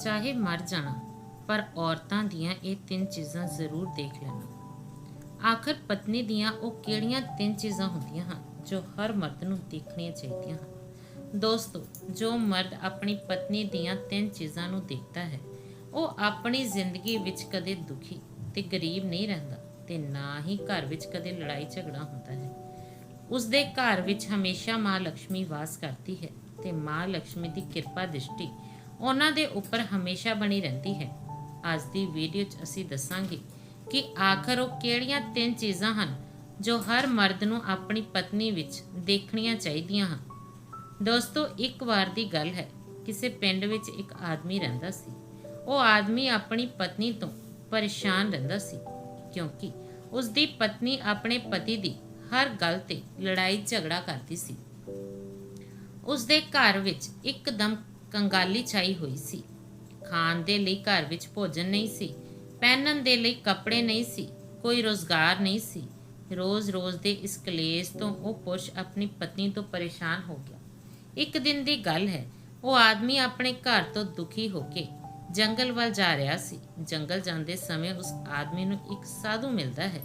ਚਾਹੇ ਮਰ ਜਾਣਾ, ਪਰ ਔਰਤਾਂ ਦੀਆਂ ਇਹ ਤਿੰਨ ਚੀਜ਼ਾਂ ਜ਼ਰੂਰ ਦੇਖ ਲੈਣਾ। ਆਖਰ ਪਤਨੀ ਦੀਆਂ ਉਹ ਕਿਹੜੀਆਂ ਤਿੰਨ ਚੀਜ਼ਾਂ ਹੁੰਦੀਆਂ ਹਨ ਜੋ ਹਰ ਮਰਦ ਨੂੰ ਦੇਖਣੀਆਂ ਚਾਹੀਦੀਆਂ ਹਨ? ਦੋਸਤੋ, ਜੋ ਮਰਦ ਆਪਣੀ ਪਤਨੀ ਦੀਆਂ ਤਿੰਨ ਚੀਜ਼ਾਂ ਨੂੰ ਦੇਖਦਾ ਹੈ, ਉਹ ਆਪਣੀ ਜ਼ਿੰਦਗੀ ਵਿੱਚ ਕਦੇ ਦੁਖੀ ਤੇ ਗਰੀਬ ਨਹੀਂ ਰਹਿੰਦਾ ਤੇ ਨਾ ਹੀ ਘਰ ਵਿੱਚ ਕਦੇ ਲੜਾਈ ਝਗੜਾ ਹੁੰਦਾ ਹੈ। ਉਸ ਦੇ ਘਰ ਵਿੱਚ ਹਮੇਸ਼ਾ ਮਾਂ ਲక్ష్ਮੀ ਵਾਸ ਕਰਦੀ ਹੈ ਤੇ ਮਾਂ ਲక్ష్ਮੀ ਦੀ ਕਿਰਪਾ ਦ੍ਰਿਸ਼ਟੀ ਉਹਨਾਂ ਦੇ ਉੱਪਰ ਹਮੇਸ਼ਾ ਬਣੀ ਰਹਿੰਦੀ ਹੈ। ਅੱਜ ਦੀ ਵੀਡੀਓ 'ਚ ਅਸੀਂ ਦੱਸਾਂਗੇ ਕਿ ਆਖਰ ਉਹ ਕਿਹੜੀਆਂ ਤਿੰਨ ਚੀਜ਼ਾਂ ਹਨ ਜੋ ਹਰ ਮਰਦ ਨੂੰ ਆਪਣੀ ਪਤਨੀ ਵਿੱਚ ਦੇਖਣੀਆਂ ਚਾਹੀਦੀਆਂ ਹਨ। ਦੋਸਤੋ, ਇੱਕ ਵਾਰ ਦੀ ਗੱਲ ਹੈ, ਕਿਸੇ ਪਿੰਡ ਵਿੱਚ ਇੱਕ ਆਦਮੀ ਰਹਿੰਦਾ ਸੀ। ਉਹ ਆਦਮੀ ਆਪਣੀ ਪਤਨੀ ਤੋਂ ਪਰੇਸ਼ਾਨ ਰਹਿੰਦਾ ਸੀ, ਕਿਉਂਕਿ ਉਸ ਦੀ ਪਤਨੀ ਆਪਣੇ ਪਤੀ ਦੀ ਹਰ ਗੱਲ ਤੇ ਲੜਾਈ ਝਗੜਾ ਕਰਦੀ ਸੀ। ਉਸ ਦੇ ਘਰ ਵਿੱਚ ਇੱਕਦਮ ਕੰਗਾਲੀ ਛਾਈ ਹੋਈ ਸੀ। ਖਾਣ ਦੇ ਲਈ ਘਰ ਵਿੱਚ ਭੋਜਨ ਨਹੀਂ ਸੀ। ਪਹਿਨਣ ਦੇ ਲਈ ਕੱਪੜੇ ਨਹੀਂ ਸੀ। ਕੋਈ ਰੋਜ਼ਗਾਰ ਨਹੀਂ ਸੀ। ਰੋਜ਼-ਰੋਜ਼ ਦੇ ਇਸ ਕਲੇਸ਼ ਤੋਂ ਉਹ ਪੁਰਸ਼ ਆਪਣੀ ਪਤਨੀ ਤੋਂ ਪਰੇਸ਼ਾਨ ਹੋ ਗਿਆ। ਇੱਕ ਦਿਨ ਦੀ ਗੱਲ ਹੈ, ਉਹ ਆਦਮੀ ਆਪਣੇ ਘਰ ਤੋਂ ਦੁਖੀ ਹੋ ਕੇ ਜੰਗਲ ਵੱਲ ਜਾ ਰਿਹਾ ਸੀ। ਜੰਗਲ ਜਾਂਦੇ ਸਮੇਂ ਉਸ ਆਦਮੀ ਨੂੰ ਇੱਕ ਸਾਧੂ ਮਿਲਦਾ ਹੈ,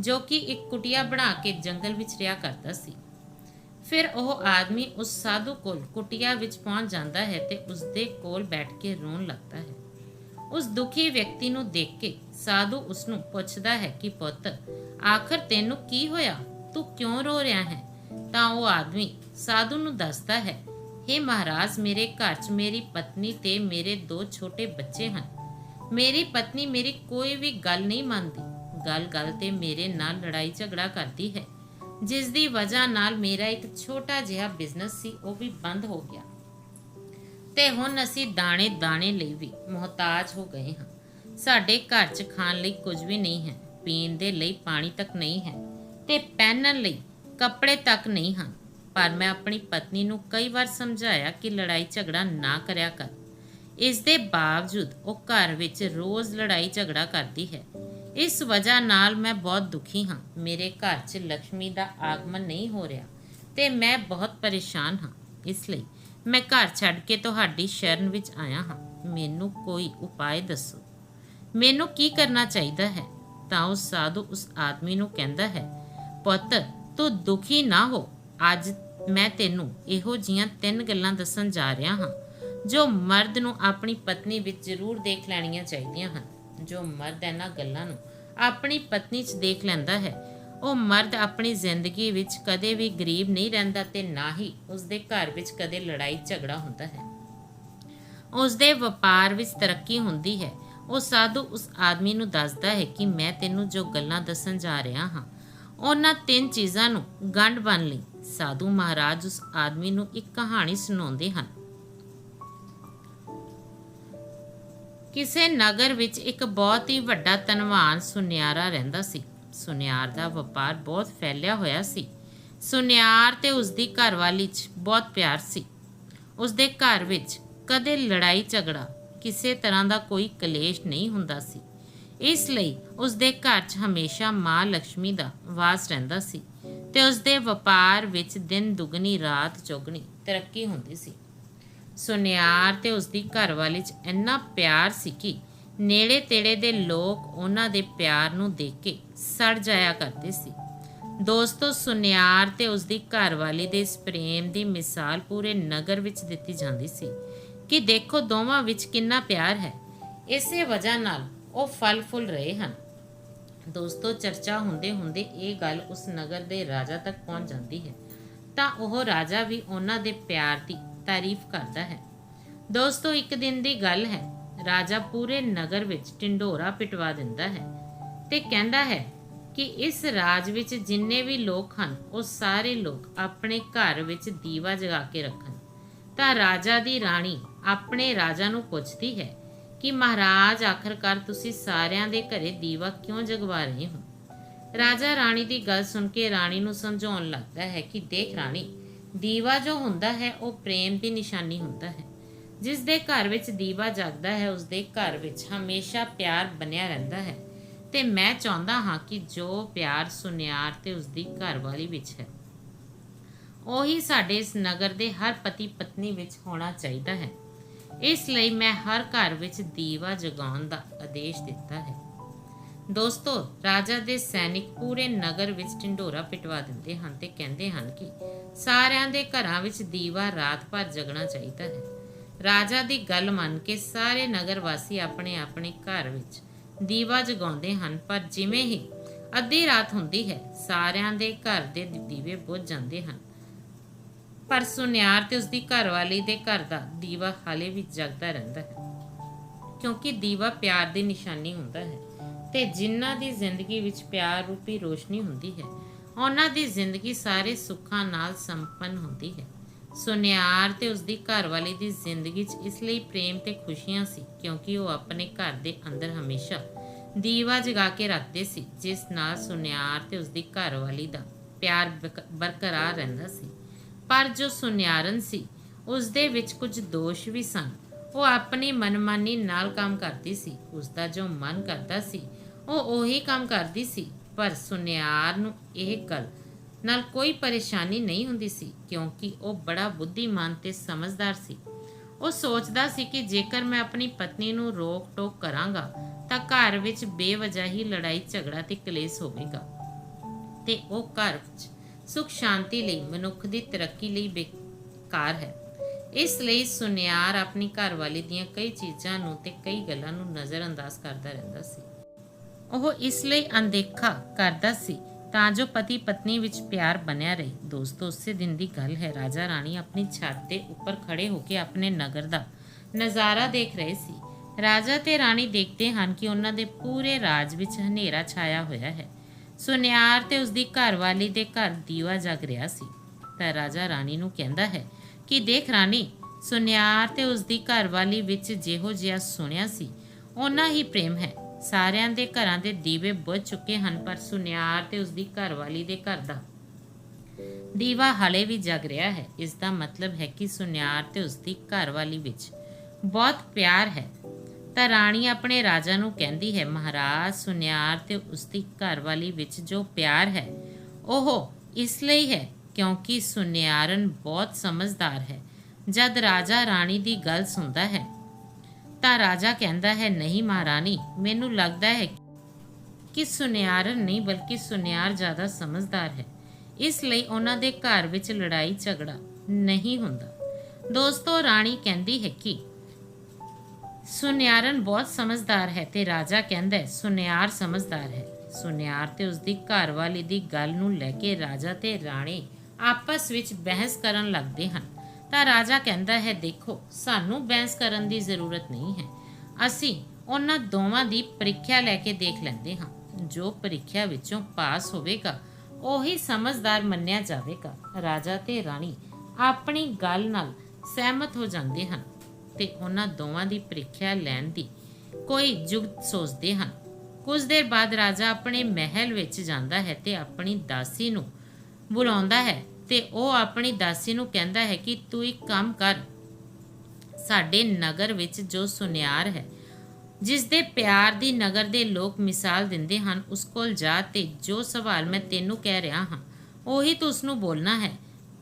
ਜੋ ਕਿ ਇੱਕ ਕੁਟਿਆ ਬਣਾ ਕੇ ਜੰਗਲ ਵਿੱਚ ਰਿਹਾ ਕਰਦਾ ਸੀ। ਫਿਰ ਉਹ ਆਦਮੀ ਉਸ ਸਾਧੂ ਕੋਲ ਕੁਟਿਆ ਵਿੱਚ ਪਹੁੰਚ ਜਾਂਦਾ ਹੈ ਤੇ ਉਸ ਦੇ ਕੋਲ ਬੈਠ ਕੇ ਰੋਣ ਲੱਗਦਾ ਹੈ। ਉਸ ਦੁਖੀ ਵਿਅਕਤੀ ਨੂੰ ਦੇਖ ਕੇ ਸਾਧੂ ਉਸ ਨੂੰ ਪੁੱਛਦਾ ਹੈ ਕਿ ਪੁੱਤ, ਆਖਰ ਤੈਨੂੰ ਕੀ ਹੋਇਆ? ਤੂੰ ਕਿਉਂ ਰੋ ਰਿਹਾ ਹੈ? ਤਾਂ ਉਹ ਆਦਮੀ ਸਾਧੂ ਨੂੰ ਦੱਸਦਾ ਹੈ हे ਮਹਾਰਾਜ, ਮੇਰੇ ਘਰ 'ਚ ਮੇਰੀ ਪਤਨੀ ਤੇ ਮੇਰੇ ਦੋ ਛੋਟੇ ਬੱਚੇ ਹਨ। ਮੇਰੀ ਪਤਨੀ ਮੇਰੀ ਕੋਈ ਵੀ ਗੱਲ ਨਹੀਂ ਮੰਨਦੀ। ਗੱਲ-ਗੱਲ ਤੇ ਮੇਰੇ ਨਾਲ ਲੜਾਈ ਝਗੜਾ ਕਰਦੀ ਹੈ। ਜਿਸ ਦੀ ਵਜ੍ਹਾ ਨਾਲ ਮੇਰਾ ਇੱਕ ਛੋਟਾ ਜਿਹਾ ਬਿਜ਼ਨਸ ਸੀ, ਉਹ ਵੀ ਬੰਦ ਹੋ ਗਿਆ। ਤੇ ਹੁਣ ਅਸੀਂ ਦਾਣੇ ਦਾਣੇ ਲਈ ਵੀ ਮੁਹਤਾਜ ਹੋ ਗਏ ਹਾਂ। ਸਾਡੇ ਘਰ 'ਚ ਖਾਣ ਲਈ ਕੁਝ ਵੀ ਨਹੀਂ ਹੈ, ਪੀਣ ਦੇ ਲਈ ਪਾਣੀ ਤੱਕ ਨਹੀਂ ਹੈ ਤੇ ਪਹਿਨਣ ਲਈ ਕੱਪੜੇ ਤੱਕ ਨਹੀਂ ਹਨ ਪਰ ਮੈਂ ਆਪਣੀ ਪਤਨੀ ਨੂੰ ਕਈ ਵਾਰ ਸਮਝਾਇਆ ਕਿ ਲੜਾਈ ਝਗੜਾ ਨਾ ਕਰਿਆ ਕਰ। ਇਸ ਦੇ ਬਾਵਜੂਦ ਉਹ ਘਰ ਵਿੱਚ ਰੋਜ਼ ਲੜਾਈ ਝਗੜਾ ਕਰਦੀ ਹੈ। ਇਸ ਵਜ੍ਹਾ ਨਾਲ ਮੈਂ ਬਹੁਤ ਦੁਖੀ ਹਾਂ। ਮੇਰੇ ਘਰ 'ਚ ਲక్ష్ਮੀ ਦਾ ਆਗਮਨ ਨਹੀਂ ਹੋ ਰਿਹਾ ਤੇ ਮੈਂ ਬਹੁਤ ਪਰੇਸ਼ਾਨ ਹਾਂ। ਇਸ ਲਈ ਮੈਂ ਘਰ ਛੱਡ ਕੇ ਤੁਹਾਡੀ ਸ਼ਰਨ ਵਿੱਚ ਆਇਆ ਹਾਂ। ਮੈਨੂੰ ਕੋਈ ਉਪਾਅ ਦੱਸੋ। ਮੈਨੂੰ ਕੀ ਕਰਨਾ ਚਾਹੀਦਾ ਹੈ? ਤਾਂ ਉਹ ਸਾਧੂ ਉਸ ਆਦਮੀ ਨੂੰ ਕਹਿੰਦਾ ਹੈ, ਪੁੱਤ, ਤੂੰ ਦੁਖੀ ਨਾ ਹੋ। ਅੱਜ ਮੈਂ ਤੈਨੂੰ ਇਹੋ ਜੀਆਂ ਤਿੰਨ ਗੱਲਾਂ ਦੱਸਣ ਜਾ ਰਿਹਾ ਹਾਂ, ਜੋ ਮਰਦ ਨੂੰ ਆਪਣੀ ਪਤਨੀ ਵਿੱਚ ਜ਼ਰੂਰ ਦੇਖ ਲੈਣੀਆਂ ਚਾਹੀਦੀਆਂ ਹਨ। ਜੋ ਮਰਦ ਇਹਨਾਂ ਗੱਲਾਂ ਨੂੰ ਆਪਣੀ ਪਤਨੀ 'ਚ ਦੇਖ ਲੈਂਦਾ ਹੈ। ਉਹ ਮਰਦ ਆਪਣੀ ਜ਼ਿੰਦਗੀ ਵਿੱਚ ਕਦੇ ਵੀ ਗਰੀਬ ਨਹੀਂ ਰਹਿੰਦਾ ਤੇ ਨਾ ਹੀ ਉਸਦੇ ਘਰ ਵਿੱਚ ਕਦੇ ਲੜਾਈ ਝਗੜਾ ਹੁੰਦਾ ਹੈ। ਉਸਦੇ ਵਪਾਰ ਵਿੱਚ ਤਰੱਕੀ ਹੁੰਦੀ ਹੈ। ਉਹ ਸਾਧੂ ਉਸ ਆਦਮੀ ਨੂੰ ਦੱਸਦਾ ਹੈ ਕਿ ਮੈਂ ਤੈਨੂੰ ਜੋ ਗੱਲਾਂ ਦੱਸਣ ਜਾ ਰਿਹਾ ਹਾਂ, ਉਹਨਾਂ ਤਿੰਨ ਚੀਜ਼ਾਂ ਨੂੰ ਗੰਢ ਬਣ ਲਈ। ਸਾਧੂ ਮਹਾਰਾਜ ਉਸ ਆਦਮੀ ਨੂੰ ਇੱਕ ਕਹਾਣੀ ਸੁਣਾਉਂਦੇ ਹਨ। ਕਿਸੇ ਨਗਰ ਵਿੱਚ ਇੱਕ ਬਹੁਤ ਹੀ ਵੱਡਾ ਧਨਵਾਨ ਸੁਨਿਆਰਾ ਰਹਿੰਦਾ ਸੀ। ਸੁਨਿਆਰ ਦਾ ਵਪਾਰ ਬਹੁਤ ਫੈਲਿਆ ਹੋਇਆ ਸੀ। ਸੁਨਿਆਰ ਤੇ ਉਸ ਦੀ ਘਰਵਾਲੀ 'ਚ ਬਹੁਤ ਪਿਆਰ ਸੀ। ਉਸ ਦੇ ਘਰ ਵਿੱਚ ਕਦੇ ਲੜਾਈ ਝਗੜਾ, ਕਿਸੇ ਤਰ੍ਹਾਂ ਦਾ ਕੋਈ ਕਲੇਸ਼ ਨਹੀਂ ਹੁੰਦਾ ਸੀ। ਇਸ ਲਈ ਉਸ ਦੇ ਘਰ 'ਚ ਹਮੇਸ਼ਾ ਮਾਂ ਲక్ష్ਮੀ ਦਾ ਵਾਸ ਰਹਿੰਦਾ ਸੀ ਤੇ ਉਸ ਦੇ ਵਪਾਰ ਵਿੱਚ ਦਿਨ ਦੁਗਣੀ, ਰਾਤ ਚੌਗਣੀ ਤਰੱਕੀ ਹੁੰਦੀ ਸੀ। ਸੁਨਿਆਰ ਤੇ ਉਸ ਦੀ ਘਰਵਾਲੀ 'ਚ ਇੰਨਾ ਪਿਆਰ ਸੀ ਕਿ ਨੇੜੇ ਤੇੜੇ ਦੇ ਲੋਕ ਉਹਨਾਂ ਦੇ ਪਿਆਰ ਨੂੰ ਦੇਖ ਕੇ ਸੜ ਜਾਇਆ ਕਰਦੇ ਸੀ। ਦੋਸਤੋ, ਸੁਨਿਆਰ ਤੇ ਉਸ ਦੀ ਘਰਵਾਲੀ ਦੇ ਇਸ ਪ੍ਰੇਮ ਦੀ ਮਿਸਾਲ ਪੂਰੇ ਨਗਰ ਵਿੱਚ ਦਿੱਤੀ ਜਾਂਦੀ ਸੀ ਕਿ ਦੇਖੋ ਦੋਵਾਂ ਵਿੱਚ ਕਿੰਨਾ ਪਿਆਰ ਹੈ। ਇਸੇ ਵਜ੍ਹਾ ਨਾਲ ਉਹ ਫਲ ਫੁੱਲ ਰਹੇ ਹਨ। ਦੋਸਤੋ, ਚਰਚਾ ਹੁੰਦੇ ਹੁੰਦੇ ਇਹ ਗੱਲ ਉਸ ਨਗਰ ਦੇ ਰਾਜਾ ਤੱਕ ਪਹੁੰਚ ਜਾਂਦੀ ਹੈ। ਤਾਂ ਉਹ ਰਾਜਾ ਵੀ ਉਹਨਾਂ ਦੇ ਪਿਆਰ ਦੀ ਤਾਰੀਫ ਕਰਦਾ ਹੈ। ਦੋਸਤੋ, ਇੱਕ ਦਿਨ ਦੀ ਗੱਲ ਹੈ। ਰਾਜਾ ਪੂਰੇ ਨਗਰ ਵਿੱਚ ਟਿੰਡੋਰਾ ਪਿਟਵਾ ਦਿੰਦਾ ਹੈ ਤੇ ਕਹਿੰਦਾ ਹੈ ਕਿ ਇਸ ਰਾਜ ਵਿੱਚ ਜਿੰਨੇ ਵੀ ਲੋਕ ਹਨ, ਉਹ ਸਾਰੇ ਲੋਕ ਆਪਣੇ ਘਰ ਵਿੱਚ ਦੀਵਾ ਜਗਾ ਕੇ ਰੱਖਣ। ਤਾਂ ਰਾਜਾ ਦੀ ਰਾਣੀ ਆਪਣੇ ਰਾਜਾ ਨੂੰ ਪੁੱਛਦੀ ਹੈ ਕਿ ਮਹਾਰਾਜ, ਆਖਰਕਾਰ ਤੁਸੀਂ ਸਾਰਿਆਂ ਦੇ ਘਰੇ ਦੀਵਾ ਕਿਉਂ ਜਗਵਾ ਰਹੇ ਹੋ? ਰਾਜਾ ਰਾਣੀ ਦੀ ਗੱਲ ਸੁਣ ਕੇ ਰਾਣੀ ਨੂੰ ਸਮਝਾਉਣ ਲੱਗਦਾ ਹੈ ਕਿ ਦੇਖ ਰਾਣੀ ਦੀਵਾ ਜੋ ਹੁੰਦਾ ਹੈ, ਉਹ ਪ੍ਰੇਮ ਦੀ ਨਿਸ਼ਾਨੀ ਹੁੰਦਾ ਹੈ। ਜਿਸ ਦੇ ਘਰ ਵਿੱਚ ਦੀਵਾ ਜਗਦਾ ਹੈ, ਉਸ ਦੇ ਘਰ ਵਿੱਚ ਹਮੇਸ਼ਾ ਪਿਆਰ ਬਣਿਆ ਰਹਿੰਦਾ ਹੈ। ਤੇ ਮੈਂ ਚਾਹੁੰਦਾ ਹਾਂ ਕਿ ਜੋ ਪਿਆਰ ਸੁਨਿਆਰ ਤੇ ਉਸ ਦੀ ਘਰਵਾਲੀ ਵਿੱਚ ਹੈ, ਉਹੀ ਸਾਡੇ ਇਸ ਨਗਰ ਦੇ ਹਰ ਪਤੀ ਪਤਨੀ ਵਿੱਚ ਹੋਣਾ ਚਾਹੀਦਾ ਹੈ। ਇਸ ਲਈ ਮੈਂ ਹਰ ਘਰ ਵਿੱਚ ਦੀਵਾ ਜਗਾਉਣ ਦਾ ਆਦੇਸ਼ ਦਿੱਤਾ ਹੈ। ਦੋਸਤੋ, ਰਾਜਾ ਦੇ ਸੈਨਿਕ ਪੂਰੇ ਨਗਰ ਵਿੱਚ ਢਿੰਡੋਰਾ ਪਿਟਵਾ ਦਿੰਦੇ ਹਨ ਤੇ ਕਹਿੰਦੇ ਹਨ ਕਿ ਸਾਰਿਆਂ ਦੇ ਘਰਾਂ ਵਿੱਚ ਦੀਵਾ ਰਾਤ ਭਰ ਜਗਣਾ ਚਾਹੀਦਾ ਹੈ। ਰਾਜਾ ਦੀ ਗੱਲ ਮੰਨ ਕੇ ਸਾਰੇ ਨਗਰ ਵਾਸੀ ਆਪਣੇ ਆਪਣੇ ਘਰ ਵਿੱਚ ਦੀਵਾ ਜਗਾਉਂਦੇ ਹਨ, ਪਰ ਜਿਵੇਂ ਹੀ ਅੱਧੀ ਰਾਤ ਹੁੰਦੀ ਹੈ, ਸਾਰਿਆਂ ਦੇ ਘਰ ਦੇ, ਦੀਵੇ ਬੁੱਝ ਜਾਂਦੇ ਹਨ। ਪਰ ਸੁਨਿਆਰ ਤੇ ਉਸਦੀ ਘਰਵਾਲੀ ਦੇ ਘਰ ਦਾ ਦੀਵਾ ਹਾਲੇ ਵੀ ਜਗਦਾ ਰਹਿੰਦਾ ਹੈ, ਕਿਉਂਕਿ ਦੀਵਾ ਪਿਆਰ ਦੀ ਨਿਸ਼ਾਨੀ ਹੁੰਦਾ ਹੈ। ਤੇ ਜਿਨ੍ਹਾਂ ਦੀ ਜ਼ਿੰਦਗੀ ਵਿੱਚ ਪਿਆਰ ਰੂਪੀ ਰੋਸ਼ਨੀ ਹੁੰਦੀ ਹੈ, ਉਹਨਾਂ ਦੀ ਜ਼ਿੰਦਗੀ ਸਾਰੇ ਸੁੱਖਾਂ ਨਾਲ ਸੰਪੰਨ ਹੁੰਦੀ ਹੈ। ਸੁਨਿਆਰ ਤੇ ਉਸਦੀ ਘਰਵਾਲੀ ਦੀ ਜ਼ਿੰਦਗੀ 'ਚ ਇਸ ਲਈ ਪ੍ਰੇਮ ਤੇ ਖੁਸ਼ੀਆਂ ਸੀ, ਕਿਉਂਕਿ ਉਹ ਆਪਣੇ ਘਰ ਦੇ ਅੰਦਰ ਹਮੇਸ਼ਾ ਦੀਵਾ ਜਗਾ ਕੇ ਰੱਖਦੇ ਸੀ, ਜਿਸ ਨਾਲ ਸੁਨਿਆਰ ਤੇ ਉਸਦੀ ਘਰਵਾਲੀ ਦਾ ਪਿਆਰ ਬਰਕਰਾਰ ਰਹਿੰਦਾ ਸੀ। ਪਰ ਜੋ ਸੁਨਿਆਰਨ ਸੀ ਉਸ ਦੇ ਵਿੱਚ ਕੁਝ ਦੋਸ਼ ਵੀ ਸਨ। ਉਹ ਆਪਣੀ ਮਨਮਾਨੀ ਨਾਲ ਕੰਮ ਕਰਦੀ ਸੀ ਉਸ ਦਾ ਜੋ ਮਨ ਕਰਦਾ ਸੀ ਉਹ ਉਹੀ ਕੰਮ ਕਰਦੀ ਸੀ, ਪਰ ਸੁਨਿਆਰ ਨੂੰ ਇਹ ਗੱਲ ਨਾਲ ਕੋਈ ਪਰੇਸ਼ਾਨੀ ਨਹੀਂ ਹੁੰਦੀ ਸੀ, ਕਿਉਂਕਿ ਉਹ ਬੜਾ ਬੁੱਧੀਮਾਨ ਤੇ ਸਮਝਦਾਰ ਸੀ। ਉਹ ਸੋਚਦਾ ਸੀ ਕਿ ਜੇਕਰ ਮੈਂ ਆਪਣੀ ਪਤਨੀ ਨੂੰ ਰੋਕ ਟੋਕ ਕਰਾਂਗਾ, ਤਾਂ ਘਰ ਵਿੱਚ ਬੇਵਜ੍ਹਾ ਹੀ ਲੜਾਈ, ਝਗੜਾ ਤੇ ਕਲੇਸ਼ ਹੋਵੇਗਾ। ਤੇ ਉਹ ਘਰ ਵਿੱਚ ਸੁਖ, ਸ਼ਾਂਤੀ ਲਈ, ਮਨੁੱਖ ਦੀ ਤਰੱਕੀ ਲਈ ਬੇਕਾਰ ਹੈ। ਇਸ ਲਈ ਸੁਨਿਆਰ ਆਪਣੀ ਘਰਵਾਲੀ ਦੀਆਂ ਕਈ ਚੀਜ਼ਾਂ ਨੂੰ ਤੇ ਕਈ ਗੱਲਾਂ ਨੂੰ ਨਜ਼ਰਅੰਦਾਜ਼ ਕਰਦਾ ਰਹਿੰਦਾ ਸੀ। ਉਹ ਇਸ ਲਈ ਅਣਦੇਖਾ ਕਰਦਾ ਸੀ, ਤਾਂ ਜੋ ਪਤੀ ਪਤਨੀ ਵਿੱਚ ਪਿਆਰ ਬਣਿਆ ਰਹੇ। ਦੋਸਤੋ, ਉਸੇ ਦਿਨ ਦੀ ਗੱਲ ਹੈ, ਰਾਜਾ ਰਾਣੀ ਆਪਣੀ ਛੱਤ ਦੇ ਉੱਪਰ ਖੜੇ ਹੋ ਕੇ ਆਪਣੇ ਨਗਰ ਦਾ ਨਜ਼ਾਰਾ ਦੇਖ ਰਹੇ ਸੀ। ਰਾਜਾ ਤੇ ਰਾਣੀ ਦੇਖਦੇ ਹਨ ਕਿ ਉਹਨਾਂ ਦੇ ਪੂਰੇ ਰਾਜ ਵਿੱਚ ਹਨੇਰਾ ਛਾਇਆ ਹੋਇਆ ਹੈ। ਸੁਨਿਆਰ ਤੇ ਉਸਦੀ ਘਰਵਾਲੀ ਦੇ ਘਰ ਦੀਵਾ ਜਗ ਰਿਹਾ ਸੀ। ਤਾਂ ਰਾਜਾ ਰਾਣੀ ਨੂੰ ਕਹਿੰਦਾ ਹੈ ਕਿ ਦੇਖ ਰਾਣੀ, ਸੁਨਿਆਰ ਤੇ ਉਸਦੀ ਘਰਵਾਲੀ ਵਿੱਚ ਜਿਹੋ ਜਿਹਾ ਸੁਣਿਆ ਸੀ ਉਹਨਾਂ ਹੀ ਪ੍ਰੇਮ ਹੈ। ਸਾਰਿਆਂ ਦੇ ਘਰਾਂ ਦੇ ਦੀਵੇ ਬੁੱਝ ਚੁੱਕੇ ਹਨ, ਪਰ ਸੁਨਿਆਰ ਤੇ ਉਸਦੀ ਘਰਵਾਲੀ ਦੇ ਘਰ ਦਾ ਦੀਵਾ ਹਲੇ ਵੀ ਜਗ ਰਿਹਾ ਹੈ। ਇਸ ਦਾ ਮਤਲਬ ਹੈ ਕਿ ਸੁਨਿਆਰ ਤੇ ਉਸਦੀ ਘਰਵਾਲੀ ਵਿੱਚ ਬਹੁਤ ਪਿਆਰ ਹੈ। ਤਾਂ ਰਾਣੀ ਆਪਣੇ ਰਾਜਾ ਨੂੰ ਕਹਿੰਦੀ ਹੈ, ਮਹਾਰਾਜ, ਸੁਨਿਆਰ ਤੇ ਉਸਦੀ ਘਰਵਾਲੀ ਵਿੱਚ ਜੋ ਪਿਆਰ ਹੈ, ਉਹ ਇਸ ਲਈ ਹੈ ਕਿਉਂਕਿ ਸੁਨਿਆਰਨ ਬਹੁਤ ਸਮਝਦਾਰ ਹੈ। ਜਦ ਰਾਜਾ ਰਾਣੀ ਦੀ ਗੱਲ ਸੁਣਦਾ ਹੈ ਤਾਂ ਰਾਜਾ ਕਹਿੰਦਾ ਹੈ, ਨਹੀਂ ਮਹਾਰਾਣੀ, ਮੈਨੂੰ ਲੱਗਦਾ ਹੈ ਕਿ ਸੁਨਿਆਰਨ ਨਹੀਂ, ਬਲਕਿ ਸੁਨਿਆਰ ਜ਼ਿਆਦਾ ਸਮਝਦਾਰ ਹੈ। ਇਸ ਲਈ ਉਹਨਾਂ ਦੇ ਘਰ ਵਿੱਚ ਲੜਾਈ ਝਗੜਾ ਨਹੀਂ ਹੁੰਦਾ। ਦੋਸਤੋ, ਰਾਣੀ ਕਹਿੰਦੀ ਹੈ ਕਿ ਸੁਨਿਆਰਨ ਬਹੁਤ ਸਮਝਦਾਰ ਹੈ ਤੇ ਰਾਜਾ ਕਹਿੰਦਾ ਹੈ, ਸੁਨਿਆਰ ਸਮਝਦਾਰ ਹੈ। ਸੁਨਿਆਰ ਤੇ ਉਸਦੀ ਘਰਵਾਲੀ ਦੀ ਗੱਲ ਨੂੰ ਲੈ ਕੇ ਰਾਜਾ ਤੇ ਰਾਣੀ ਆਪਸ ਵਿੱਚ ਬਹਿਸ ਕਰਨ ਲੱਗਦੇ ਹਨ। ਤਾਂ ਰਾਜਾ ਕਹਿੰਦਾ ਹੈ, ਦੇਖੋ, ਸਾਨੂੰ ਬਹਿਸ ਕਰਨ ਦੀ ਜ਼ਰੂਰਤ ਨਹੀਂ ਹੈ। ਅਸੀਂ ਉਹਨਾਂ ਦੋਵਾਂ ਦੀ ਪ੍ਰੀਖਿਆ ਲੈ ਕੇ ਦੇਖ ਲੈਂਦੇ ਹਾਂ। ਜੋ ਪ੍ਰੀਖਿਆ ਵਿੱਚੋਂ ਪਾਸ ਹੋਵੇਗਾ, ਉਹੀ ਸਮਝਦਾਰ ਮੰਨਿਆ ਜਾਵੇਗਾ। ਰਾਜਾ ਤੇ ਰਾਣੀ ਆਪਣੀ ਗੱਲ ਨਾਲ ਸਹਿਮਤ ਹੋ ਜਾਂਦੇ ਹਨ ਤੇ ਉਹਨਾਂ ਦੋਵਾਂ ਦੀ ਪ੍ਰੀਖਿਆ ਲੈਣ ਦੀ ਕੋਈ ਜੁਗਤ ਸੋਚਦੇ ਹਨ। ਕੁਝ ਦੇਰ ਬਾਅਦ ਰਾਜਾ ਆਪਣੇ ਮਹਿਲ ਵਿੱਚ ਜਾਂਦਾ ਹੈ ਤੇ ਆਪਣੀ ਦਾਸੀ ਨੂੰ ਬੁਲਾਉਂਦਾ ਹੈ ਤੇ ਉਹ ਆਪਣੀ ਦਾਸੀ ਨੂੰ ਕਹਿੰਦਾ ਹੈ ਕਿ ਤੂੰ ਇੱਕ ਕੰਮ ਕਰ। ਸਾਡੇ ਨਗਰ ਵਿੱਚ ਜੋ ਸੁਨਿਆਰ ਹੈ ਜਿਸ ਦੇ ਪਿਆਰ ਦੀ ਨਗਰ ਦੇ ਲੋਕ ਮਿਸਾਲ ਦਿੰਦੇ ਹਨ, ਉਸ ਕੋਲ ਜਾ ਤੇ ਜੋ ਸਵਾਲ ਮੈਂ ਤੈਨੂੰ ਕਹਿ ਰਿਹਾ ਹਾਂ, ਉਹੀ ਤੂੰ ਉਸ ਨੂੰ ਬੋਲਣਾ ਹੈ।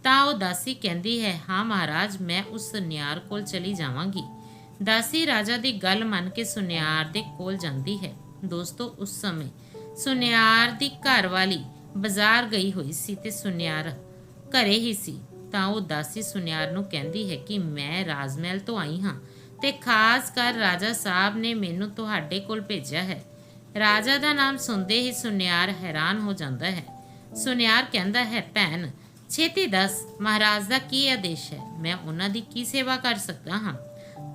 ਤਾਂ ਉਹ ਦਾਸੀ ਕਹਿੰਦੀ ਹੈ, ਹਾਂ ਮਹਾਰਾਜ, ਮੈਂ ਉਸ ਸੁਨਿਆਰ ਕੋਲ ਚਲੀ ਜਾਵਾਂਗੀ। ਦਾਸੀ ਰਾਜਾ ਦੀ ਗੱਲ ਮੰਨ ਕੇ ਸੁਨਿਆਰ ਦੇ ਕੋਲ ਜਾਂਦੀ ਹੈ। ਦੋਸਤੋ, ਉਸ ਸਮੇਂ ਸੁਨਿਆਰ ਦੀ ਘਰਵਾਲੀ ਬਾਜ਼ਾਰ ਗਈ ਹੋਈ ਸੀ ਤੇ ਸੁਨਿਆਰ ਘਰੇ ਹੀ ਸੀ। ਤਾਂ ਉਹ ਦਾਸੀ ਸੁਨਿਆਰ ਨੂੰ ਕਹਿੰਦੀ ਹੈ ਕਿ ਮੈਂ ਰਾਜਮਹਿਲ ਤੋਂ ਆਈ ਹਾਂ ਤੇ ਖਾਸ ਕਰ ਰਾਜਾ ਸਾਹਿਬ ਨੇ ਮੈਨੂੰ ਤੁਹਾਡੇ ਕੋਲ ਭੇਜਿਆ ਹੈ। ਰਾਜਾ ਦਾ ਨਾਮ ਸੁਣਦੇ ਹੀ ਸੁਨਿਆਰ ਹੈਰਾਨ ਹੋ ਜਾਂਦਾ ਹੈ। ਸੁਨਿਆਰ ਕਹਿੰਦਾ ਹੈ, ਭੈਣ, ਛੇਤੀ ਦੱਸ, ਮਹਾਰਾਜ ਦਾ ਕੀ ਆਦੇਸ਼ ਹੈ? ਮੈਂ ਉਹਨਾਂ ਦੀ ਕੀ ਸੇਵਾ ਕਰ ਸਕਦਾ ਹਾਂ?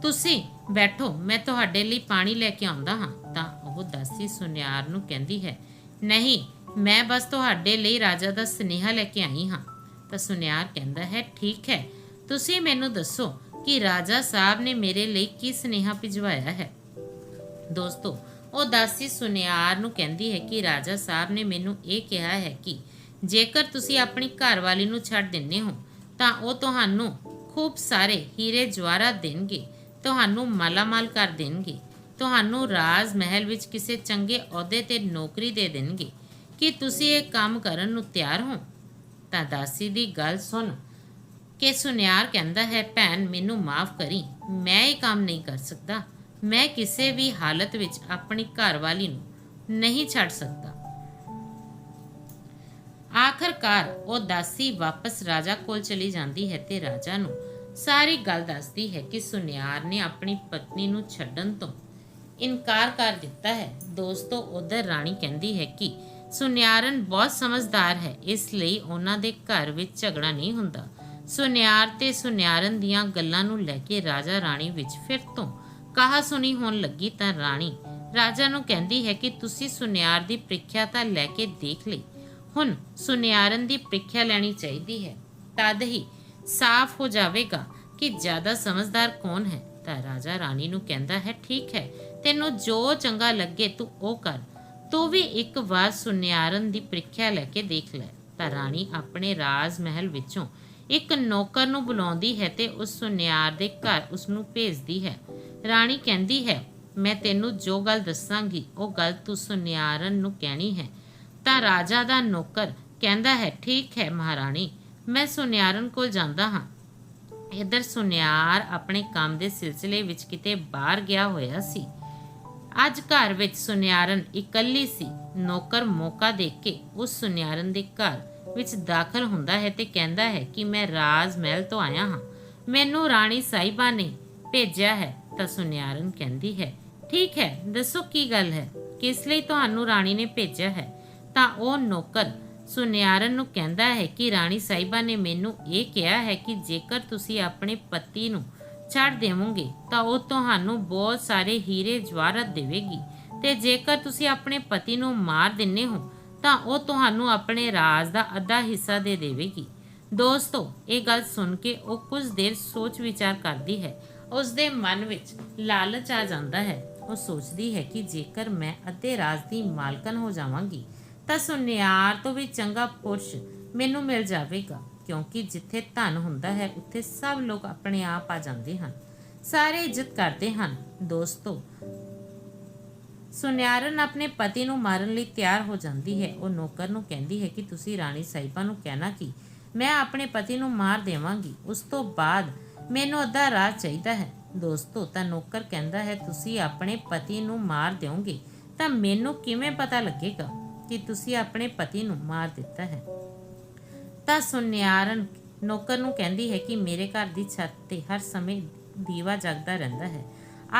ਤੁਸੀਂ ਬੈਠੋ, ਮੈਂ ਤੁਹਾਡੇ ਲਈ ਪਾਣੀ ਲੈ ਕੇ ਆਉਂਦਾ ਹਾਂ। ਤਾਂ ਉਹ ਦਾਸੀ ਸੁਨਿਆਰ ਨੂੰ ਕਹਿੰਦੀ ਹੈ, ਨਹੀਂ, ਮੈਂ ਬਸ ਤੁਹਾਡੇ ਲਈ ਰਾਜਾ ਦਾ ਸੁਨੇਹਾ ਲੈ ਕੇ ਆਈ ਹਾਂ। ਤਾਂ ਸੁਨਿਆਰ ਕਹਿੰਦਾ ਹੈ, ਠੀਕ ਹੈ, ਤੁਸੀਂ ਮੈਨੂੰ ਦੱਸੋ ਕਿ ਰਾਜਾ ਸਾਹਿਬ ਨੇ ਮੇਰੇ ਲਈ ਕੀ ਸੁਨੇਹਾ ਭਿਜਵਾਇਆ ਹੈ? ਦੋਸਤੋ, ਉਹ ਦਾਸੀ ਸੁਨਿਆਰ ਨੂੰ ਕਹਿੰਦੀ ਹੈ ਕਿ ਰਾਜਾ ਸਾਹਿਬ ਨੇ ਮੈਨੂੰ ਇਹ ਕਿਹਾ ਹੈ ਕਿ ਜੇਕਰ ਤੁਸੀਂ ਆਪਣੀ ਘਰਵਾਲੀ ਨੂੰ ਛੱਡ ਦਿੰਦੇ ਹੋ, ਤਾਂ ਉਹ ਤੁਹਾਨੂੰ ਖੂਬ ਸਾਰੇ ਹੀਰੇ ਜਵਾਹਰਾਤ ਦੇਣਗੇ, ਤੁਹਾਨੂੰ ਮਾਲਾਮਾਲ ਕਰ ਦੇਣਗੇ, ਤੁਹਾਨੂੰ ਰਾਜ ਮਹਿਲ ਵਿੱਚ ਕਿਸੇ ਚੰਗੇ ਅਹੁਦੇ ਤੇ ਨੌਕਰੀ ਦੇ ਦੇਣਗੇ। ਕਿ ਤੁਸੀਂ ਇਹ ਕੰਮ ਕਰਨ ਨੂੰ ਤਿਆਰ ਹੋ? ਤਾਂ ਦਾਸੀ ਦੀ ਗੱਲ ਸੁਣ ਕਿ ਸੁਨਿਆਰ ਕਹਿੰਦਾ ਹੈ, ਭੈਣ, ਮੈਨੂੰ ਮਾਫ ਕਰੀ। ਮੈਂ ਇਹ ਕੰਮ ਨਹੀਂ ਕਰ ਸਕਦਾ। ਮੈਂ ਕਿਸੇ ਵੀ ਹਾਲਤ ਵਿੱਚ ਆਪਣੀ ਘਰਵਾਲੀ ਨੂੰ ਨਹੀਂ ਛੱਡ ਸਕਦਾ। ਆਖਰਕਾਰ ਉਹ ਦਾਸੀ ਵਾਪਸ ਰਾਜਾ ਕੋਲ ਚਲੀ ਜਾਂਦੀ ਹੈ ਤੇ ਰਾਜਾ ਨੂੰ ਸਾਰੀ ਗੱਲ ਦੱਸਦੀ ਹੈ ਕਿ ਸੁਨਿਆਰ ਨੇ ਆਪਣੀ ਪਤਨੀ ਨੂੰ ਛੱਡਣ ਤੋਂ ਇਨਕਾਰ ਕਰ ਦਿੱਤਾ ਹੈ। ਦੋਸਤੋ, ਉਧਰ ਰਾਣੀ ਕਹਿੰਦੀ ਹੈ ਕਿ ਸੁਨਿਆਰਨ ਬਹੁਤ ਸਮਝਦਾਰ ਹੈ, ਇਸ ਲਈ ਉਹਨਾਂ ਦੇ ਘਰ ਵਿੱਚ ਝਗੜਾ ਨਹੀਂ ਹੁੰਦਾ। ਸੁਨਿਆਰ ਤੇ ਸੁਨਿਆਰਨ ਦੀਆਂ ਗੱਲਾਂ ਨੂੰ ਲੈ ਕੇ ਰਾਜਾ ਰਾਣੀ ਵਿੱਚ ਫਿਰ ਤੋਂ ਕਹਾ ਸੁਣੀ ਹੋਣ ਲੱਗੀ ਤਾਂ ਰਾਣੀ, ਰਾਜਾ ਨੂੰ ਕਹਿੰਦੀ ਹੈ ਕਿ ਤੁਸੀਂ ਸੁਨਿਆਰ ਦੀ ਪ੍ਰੀਖਿਆ ਤਾਂ ਲੈ ਕੇ ਦੇਖ ਲਈ। ਹੁਣ ਸੁਨਿਆਰਨ ਦੀ ਪ੍ਰੀਖਿਆ ਲੈਣੀ ਚਾਹੀਦੀ ਹੈ। ਤਦ ਹੀ ਸਾਫ਼ ਹੋ ਜਾਵੇਗਾ ਕਿ ਜ਼ਿਆਦਾ ਸਮਝਦਾਰ ਕੌਣ ਹੈ। ਤਾਂ ਰਾਜਾ ਰਾਣੀ ਨੂੰ ਕਹਿੰਦਾ ਹੈ, ਠੀਕ ਹੈ, ਤੈਨੂੰ ਜੋ ਚੰਗਾ ਲੱਗੇ ਤੂੰ ਉਹ ਕਰ। ਤੂੰ ਵੀ ਇੱਕ ਵਾਰ ਸੁਨਿਆਰਨ ਦੀ ਪ੍ਰੀਖਿਆ ਲੈ ਕੇ ਦੇਖ ਲੈ। ਤਾਂ ਰਾਣੀ ਆਪਣੇ ਰਾਜ ਮਹਿਲ ਵਿੱਚੋਂ ਇੱਕ ਨੌਕਰ ਨੂੰ ਬੁਲਾਉਂਦੀ ਹੈ ਤੇ ਉਸ ਸੁਨਿਆਰ ਦੇ ਘਰ ਉਸ ਨੂੰ ਭੇਜਦੀ ਹੈ। ਰਾਣੀ ਕਹਿੰਦੀ ਹੈ, ਮੈਂ ਤੈਨੂੰ ਜੋ ਗੱਲ ਦੱਸਾਂਗੀ, ਉਹ ਗੱਲ ਤੂੰ ਸੁਨਿਆਰਨ ਨੂੰ ਕਹਿਣੀ ਹੈ। ਤਾਂ ਰਾਜਾ ਦਾ ਨੌਕਰ ਕਹਿੰਦਾ ਹੈ, ਠੀਕ ਹੈ ਮਹਾਰਾਣੀ, ਮੈਂ ਸੁਨਿਆਰਨ ਕੋਲ ਜਾਂਦਾ ਹਾਂ। ਇਧਰ ਸੁਨਿਆਰ ਆਪਣੇ ਕੰਮ ਦੇ ਸਿਲਸਿਲੇ ਵਿੱਚ ਕਿਤੇ ਬਾਹਰ ਗਿਆ ਹੋਇਆ ਸੀ। ਅੱਜ ਘਰ ਵਿੱਚ ਸੁਨਿਆਰਨ ਇਕੱਲੀ ਸੀ। ਨੌਕਰ ਮੌਕਾ ਦੇਖ ਕੇ ਉਸ ਸੁਨਿਆਰਨ ਦੇ ਘਰ ਵਿੱਚ ਦਾਖਲ ਹੁੰਦਾ ਹੈ ਤੇ ਕਹਿੰਦਾ ਹੈ ਕਿ ਮੈਂ ਰਾਜ ਮਹਿਲ ਤੋਂ ਆਇਆ ਹਾਂ। ਮੈਨੂੰ ਰਾਣੀ ਸਾਹਿਬਾ ਨੇ ਭੇਜਿਆ ਹੈ, ਤਾਂ ਸੁਨਿਆਰਨ ਕਹਿੰਦੀ ਹੈ, ਠੀਕ ਹੈ, ਦੱਸੋ ਕੀ ਗੱਲ ਹੈ? ਕਿਸ ਲਈ ਤੁਹਾਨੂੰ ਰਾਣੀ ਨੇ ਭੇਜਿਆ ਹੈ? ਤਾਂ ਉਹ ਨੌਕਰ ਸੁਨਿਆਰਨ ਨੂੰ ਕਹਿੰਦਾ ਹੈ ਕਿ ਰਾਣੀ ਸਾਹਿਬਾ ਨੇ ਮੈਨੂੰ ਇਹ ਕਿਹਾ ਹੈ ਕਿ ਜੇਕਰ ਤੁਸੀਂ ਆਪਣੇ ਪਤੀ ਨੂੰ ਛੱਡ ਦੇਵੋਗੇ, ਤਾਂ ਉਹ ਤੁਹਾਨੂੰ ਬਹੁਤ ਸਾਰੇ ਹੀਰੇ ਜਵਾਹਰਤ ਦੇਵੇਗੀ। ਤੇ ਜੇਕਰ ਤੁਸੀਂ ਆਪਣੇ ਪਤੀ ਨੂੰ ਮਾਰ ਦਿੰਨੇ ਹੋ, ਤਾਂ ਉਹ ਤੁਹਾਨੂੰ ਆਪਣੇ ਰਾਜ ਦਾ ਅੱਧਾ ਹਿੱਸਾ ਦੇ ਦੇਵੇਗੀ। ਦੋਸਤੋ, ਇਹ ਗੱਲ ਸੁਣ ਕੇ ਉਹ ਕੁਝ ਦੇਰ ਸੋਚ ਵਿਚਾਰ ਕਰਦੀ ਹੈ। ਉਸ ਦੇ ਮਨ ਵਿੱਚ ਲਾਲਚ ਆ ਜਾਂਦਾ ਹੈ। ਉਹ ਸੋਚਦੀ ਹੈ ਕਿ ਜੇਕਰ ਮੈਂ ਅੱਧੇ ਰਾਜ ਦੀ ਮਾਲਕਨ ਹੋ ਜਾਵਾਂਗੀ, ਤਾਂ ਸੁਨਿਆਰ ਤੋਂ ਵੀ ਚੰਗਾ ਪੁਰਸ਼ ਮੈਨੂੰ ਮਿਲ ਜਾਵੇਗਾ। ਕਿਉਂਕਿ ਜਿੱਥੇ ਧਨ ਹੁੰਦਾ ਹੈ, ਉੱਥੇ ਸਭ ਲੋਕ ਆਪਣੇ ਆਪ ਆ ਜਾਂਦੇ ਹਨ। ਸਾਰੇ ਇੱਜ਼ਤ ਕਰਦੇ ਹਨ। ਦੋਸਤੋ, ਸੁਨਿਆਰਨ ਆਪਣੇ ਪਤੀ ਨੂੰ ਮਾਰਨ ਲਈ ਤਿਆਰ ਹੋ ਜਾਂਦੀ ਹੈ। ਉਹ ਨੌਕਰ ਨੂੰ ਕਹਿੰਦੀ ਹੈ ਕਿ ਤੁਸੀਂ ਰਾਣੀ ਸਾਹਿਬਾ ਨੂੰ ਕਹਿਣਾ ਕਿ ਮੈਂ ਆਪਣੇ ਪਤੀ ਨੂੰ ਮਾਰ ਦੇਵਾਂਗੀ। ਉਸ ਤੋਂ ਬਾਅਦ ਮੈਨੂੰ ਅੱਧਾ ਰਾਜ ਚਾਹੀਦਾ ਹੈ। ਦੋਸਤੋ, ਤਾਂ ਨੌਕਰ ਕਹਿੰਦਾ ਹੈ, ਤੁਸੀਂ ਆਪਣੇ ਪਤੀ ਨੂੰ ਮਾਰ ਦਿਓਗੇ ਤਾਂ ਮੈਨੂੰ ਕਿਵੇਂ ਪਤਾ ਲੱਗੇਗਾ ਕਿ ਤੁਸੀਂ ਆਪਣੇ ਪਤੀ ਨੂੰ ਮਾਰ ਦਿੱਤਾ ਹੈ? ਤਾਂ ਸੁਨਿਆਰਨ ਨੌਕਰ ਨੂੰ ਕਹਿੰਦੀ ਹੈ ਕਿ ਮੇਰੇ ਘਰ ਦੀ ਛੱਤ ਤੇ ਹਰ ਸਮੇਂ ਦੀਵਾ ਜਗਦਾ ਰਹਿੰਦਾ ਹੈ।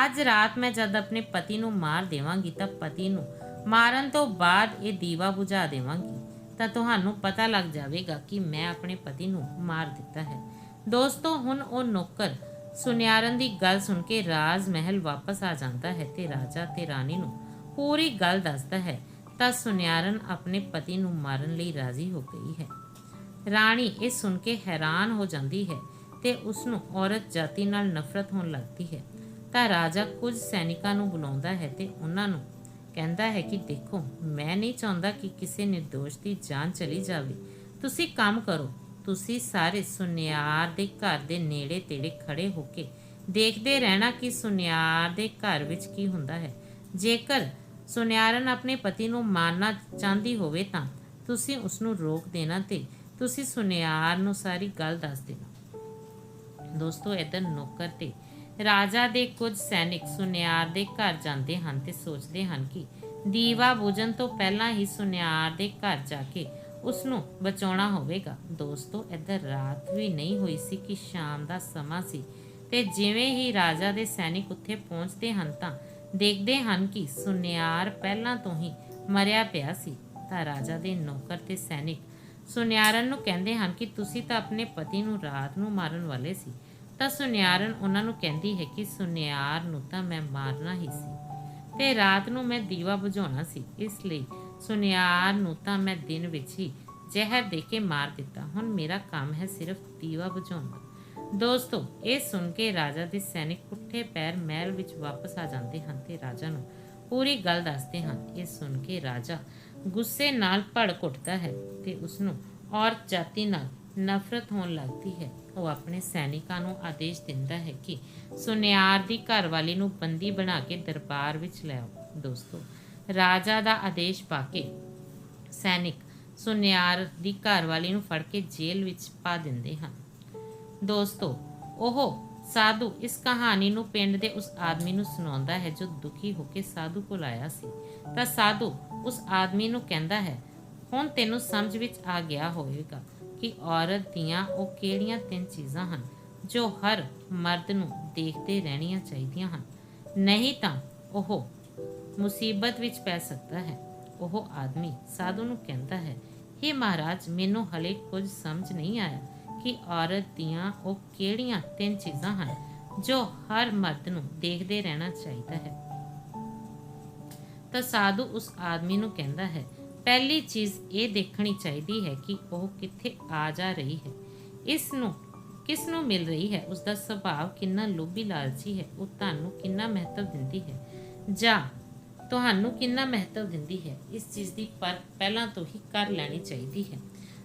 ਅੱਜ ਰਾਤ ਮੈਂ ਜਦ ਆਪਣੇ ਪਤੀ ਨੂੰ ਮਾਰ ਦੇਵਾਂਗੀ ਤਾਂ ਪਤੀ ਨੂੰ ਮਾਰਨ ਤੋਂ ਬਾਅਦ ਇਹ ਦੀਵਾ ਬੁਝਾ ਦੇਵਾਂਗੀ। ਤਾਂ ਤੁਹਾਨੂੰ ਪਤਾ ਲੱਗ ਜਾਵੇਗਾ ਕਿ ਮੈਂ ਆਪਣੇ ਪਤੀ ਨੂੰ ਮਾਰ ਦਿੱਤਾ ਹੈ। ਦੋਸਤੋ, ਹੁਣ ਉਹ ਨੌਕਰ ਸੁਨਿਆਰਨ ਦੀ ਗੱਲ ਸੁਣ ਕੇ ਰਾਜ ਮਹਿਲ ਵਾਪਸ ਆ ਜਾਂਦਾ ਹੈ ਤੇ ਰਾਜਾ ਤੇ ਰਾਣੀ ਨੂੰ ਪੂਰੀ ਗੱਲ ਦੱਸਦਾ ਹੈ। ਤਾਂ ਸੁਨਿਆਰਨ ਆਪਣੇ ਪਤੀ ਨੂੰ ਮਾਰਨ ਲਈ ਰਾਜ਼ੀ ਹੋ ਗਈ ਹੈ। ਰਾਣੀ ਇਹ ਸੁਣ ਕੇ ਹੈਰਾਨ ਹੋ ਜਾਂਦੀ ਹੈ ਤੇ ਉਸ ਨੂੰ ਔਰਤ ਜਾਤੀ ਨਾਲ ਨਫ਼ਰਤ ਹੋਣ ਲੱਗਦੀ ਹੈ। ਤਾਂ ਰਾਜਾ ਕੁਝ ਸੈਨਿਕਾਂ ਨੂੰ ਬੁਲਾਉਂਦਾ ਹੈ ਤੇ ਉਹਨਾਂ ਨੂੰ ਕਹਿੰਦਾ ਹੈ ਕਿ ਦੇਖੋ, ਮੈਂ ਨਹੀਂ ਚਾਹੁੰਦਾ ਕਿ ਕਿਸੇ ਨਿਰਦੋਸ਼ ਦੀ ਜਾਨ ਚਲੀ ਜਾਵੇ। ਤੁਸੀਂ ਕੰਮ ਕਰੋ। ਤੁਸੀਂ ਸਾਰੇ ਸੁਨਿਆਰ ਦੇ ਘਰ ਦੇ ਨੇੜੇ ਤੇੜੇ ਖੜੇ ਹੋ ਕੇ ਦੇਖਦੇ ਰਹਿਣਾ ਕਿ ਸੁਨਿਆਰ ਦੇ ਘਰ ਵਿੱਚ ਕੀ ਹੁੰਦਾ ਹੈ। ਜੇਕਰ ਸੁਨਿਆਰਨ ਆਪਣੇ ਪਤੀ ਨੂੰ ਮਾਰਨਾ ਚਾਹੁੰਦੀ ਹੋਵੇ ਤਾਂ ਤੁਸੀਂ ਉਸ ਨੂੰ ਰੋਕ ਦੇਣਾ ਤੇ ਤੁਸੀਂ ਸੁਨਿਆਰ ਨੂੰ ਸਾਰੀ ਗੱਲ ਦੱਸ ਦੇਣਾ। ਦੋਸਤੋ ਇਧਰ ਨੌਕਰ ਤੇ। ਰਾਜਾ ਦੇ ਕੁਝ ਸੈਨਿਕ ਸੁਨਿਆਰ ਦੇ ਘਰ ਜਾਂਦੇ ਹਨ ਤੇ ਸੋਚਦੇ ਹਨ ਕਿ ਦੀਵਾ ਬੁਝਣ ਤੋਂ ਪਹਿਲਾਂ ਹੀ ਸੁਨਿਆਰ ਦੇ ਘਰ ਜਾ ਕੇ ਉਸ ਨੂੰ ਬਚਾਉਣਾ ਹੋਵੇਗਾ। ਦੋਸਤੋ, ਇੱਧਰ ਰਾਤ ਵੀ ਨਹੀਂ ਹੋਈ ਸੀ ਕਿ ਸ਼ਾਮ ਦਾ ਸਮਾਂ ਸੀ ਤੇ ਜਿਵੇਂ ਹੀ ਰਾਜਾ ਦੇ ਸੈਨਿਕ ਉੱਥੇ ਪਹੁੰਚਦੇ ਹਨ ਤਾਂ ਦੇਖਦੇ ਹਨ ਕਿ ਸੁਨਿਆਰ ਪਹਿਲਾਂ ਤੋਂ ਹੀ ਮਰਿਆ ਪਿਆ ਸੀ। ਤਾਂ ਰਾਜਾ ਦੇ ਨੌਕਰ ਤੇ ਸੈਨਿਕ ਸੁਨਿਆਰਨ ਨੂੰ ਕਹਿੰਦੇ ਹਨ ਕਿ ਤੁਸੀਂ ਤਾਂ ਆਪਣੇ ਪਤੀ ਨੂੰ ਰਾਤ ਨੂੰ ਮਾਰਨ ਵਾਲੇ ਸੀ। ਤਾਂ ਸੁਨਿਆਰਨ ਉਹਨਾਂ ਨੂੰ ਕਹਿੰਦੀ ਹੈ ਕਿ ਸੁਨਿਆਰ ਨੂੰ ਤਾਂ ਮੈਂ ਮਾਰਨਾ ਹੀ ਸੀ ਤੇ ਰਾਤ ਨੂੰ ਮੈਂ ਦੀਵਾ ਬੁਝਾਉਣਾ ਸੀ। ਇਸ ਲਈ ਸੁਨਿਆਰ ਨੂੰ ਤਾਂ ਮੈਂ ਦਿਨ ਵਿੱਚ ਹੀ ਜ਼ਹਿਰ ਦੇ ਕੇ ਮਾਰ ਦਿੱਤਾ। ਹੁਣ ਮੇਰਾ ਕੰਮ ਹੈ ਸਿਰਫ ਦੀਵਾ ਬੁਝਾਉਣਾ। ਦੋਸਤੋ, ਇਹ ਸੁਣ ਕੇ ਰਾਜਾ ਦੇ ਸੈਨਿਕ ਪੁੱਠੇ ਪੈਰ ਮਹਿਲ ਵਿੱਚ ਵਾਪਸ ਆ ਜਾਂਦੇ ਹਨ ਤੇ ਰਾਜਾ ਨੂੰ ਪੂਰੀ ਗੱਲ ਦੱਸਦੇ ਹਨ। ਇਹ ਸੁਣ ਕੇ ਰਾਜਾ ਗੁੱਸੇ ਨਾਲ ਭੜ ਘੁੱਟਦਾ ਹੈ ਤੇ ਉਸ ਨੂੰ ਔਰਤ ਜਾਤੀ ਨਾਲ ਨਫ਼ਰਤ ਹੋਣ ਲੱਗਦੀ ਹੈ। ਉਹ ਆਪਣੇ ਸੈਨਿਕਾਂ ਨੂੰ ਆਦੇਸ਼ ਦਿੰਦਾ ਹੈ ਕਿ ਸੁਨਿਆਰ ਦੀ ਘਰਵਾਲੀ ਨੂੰ ਬੰਦੀ ਬਣਾ ਕੇ ਦਰਬਾਰ ਵਿੱਚ ਲੈ ਆਓ। ਦੋਸਤੋ, ਰਾਜਾ ਦਾ ਆਦੇਸ਼ ਪਾ ਕੇ ਸੈਨਿਕ ਸੁਨਿਆਰ ਦੀ ਘਰਵਾਲੀ ਨੂੰ ਫੜ ਕੇ ਜੇਲ੍ਹ ਵਿੱਚ ਪਾ ਦਿੰਦੇ ਹਨ। ਦੋਸਤੋ, ਉਹ ਸਾਧੂ ਇਸ ਕਹਾਣੀ ਨੂੰ ਪਿੰਡ ਦੇ ਉਸ ਆਦਮੀ ਨੂੰ ਸੁਣਾਉਂਦਾ ਹੈ ਜੋ ਦੁਖੀ ਹੋ ਕੇ ਸਾਧੂ ਕੋਲ ਆਇਆ ਸੀ। ਤਾਂ ਸਾਧੂ ਉਸ ਆਦਮੀ ਨੂੰ ਕਹਿੰਦਾ ਹੈ, ਹੁਣ ਤੈਨੂੰ ਸਮਝ ਵਿੱਚ ਆ ਗਿਆ ਹੋਵੇਗਾ ਕਿ ਔਰਤ ਦੀਆਂ ਉਹ ਕਿਹੜੀਆਂ ਤਿੰਨ ਚੀਜ਼ਾਂ ਹਨ ਜੋ ਹਰ ਮਰਦ ਨੂੰ ਦੇਖਦੇ ਰਹਿਣੀਆਂ ਚਾਹੀਦੀਆਂ ਹਨ। ਨਹੀਂ ਤਾਂ ਉਹ ਮੁਸੀਬਤ ਵਿੱਚ ਪੈ ਸਕਦਾ ਹੈ। ਉਹ ਆਦਮੀ ਸਾਧੂ ਨੂੰ ਕਹਿੰਦਾ ਹੈ हे ਮਹਾਰਾਜ, ਮੈਨੂੰ ਹਲੇ ਕੁਝ ਸਮਝ ਨਹੀਂ ਆਇਆ ਕਿ ਔਰਤ ਦੀਆਂ ਉਹ ਕਿਹੜੀਆਂ ਤਿੰਨ ਚੀਜ਼ਾਂ ਹਨ ਜੋ ਹਰ ਮਰਦ ਨੂੰ ਦੇਖਦੇ ਰਹਿਣਾ ਚਾਹੀਦਾ ਹੈ। ਤਾਂ ਸਾਧੂ ਉਸ ਆਦਮੀ ਨੂੰ ਕਹਿੰਦਾ ਹੈ, ਪਹਿਲੀ ਚੀਜ਼ ਇਹ ਦੇਖਣੀ ਚਾਹੀਦੀ ਹੈ ਕਿ ਉਹ ਕਿੱਥੇ ਆ ਜਾ ਰਹੀ ਹੈ। ਇਸ ਨੂੰ, ਕਿਸ ਨੂੰ ਮਿਲ ਰਹੀ ਹੈ? ਉਸ ਦਾ ਸੁਭਾਅ ਕਿੰਨਾ ਲੋਭੀ ਲਾਲਚੀ ਹੈ, ਉਹ ਤੁਹਾਨੂੰ ਕਿੰਨਾ ਮਹੱਤਵ ਦਿੰਦੀ ਹੈ? ਜਾਂ ਤੁਹਾਨੂੰ ਕਿੰਨਾ ਮਹੱਤਵ ਦਿੰਦੀ ਹੈ? ਇਸ ਚੀਜ਼ ਦੀ ਪਰਖ ਪਹਿਲਾਂ ਤੋਂ ਹੀ ਕਰ ਲੈਣੀ ਚਾਹੀਦੀ ਹੈ।